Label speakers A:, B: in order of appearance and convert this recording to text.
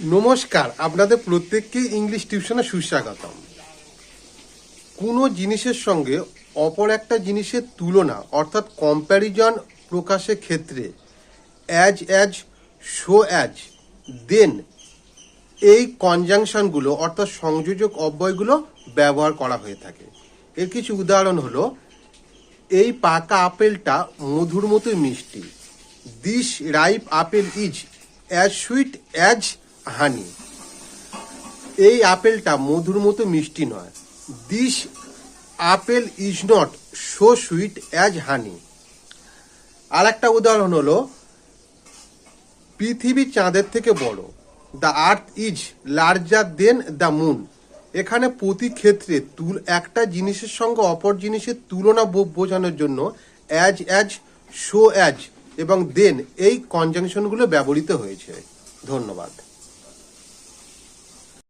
A: নমস্কার, আপনাদের প্রত্যেককে ইংলিশ টিউশনে সুস্বাগতম। কোনো জিনিসের সঙ্গে অপর একটা জিনিসের তুলনা, অর্থাৎ কম্প্যারিজন প্রকাশের ক্ষেত্রে as as so as than এই কনজাংশনগুলো অর্থাৎ সংযোজক অব্যয়গুলো ব্যবহার করা হয়ে থাকে। এর কিছু উদাহরণ হলো, এই পাকা আপেলটা মধুর মতো মিষ্টি। This ripe apple is as sweet as honey. এই আপেলটা মধুর মতো মিষ্টি নয়। This apple is not so sweet as honey আর একটা উদাহরণ হলো, পৃথিবী চাঁদের থেকে বড়। The earth is larger than the moon এখানে প্রতি ক্ষেত্রে তুল, একটা জিনিসের সঙ্গে অপর জিনিসের তুলনা বোঝানোর জন্য অ্যাজ অ্যাজ শো অ্যাজ এবং দেন এই কনজাংশনগুলো ব্যবহৃত হয়েছে। ধন্যবাদ।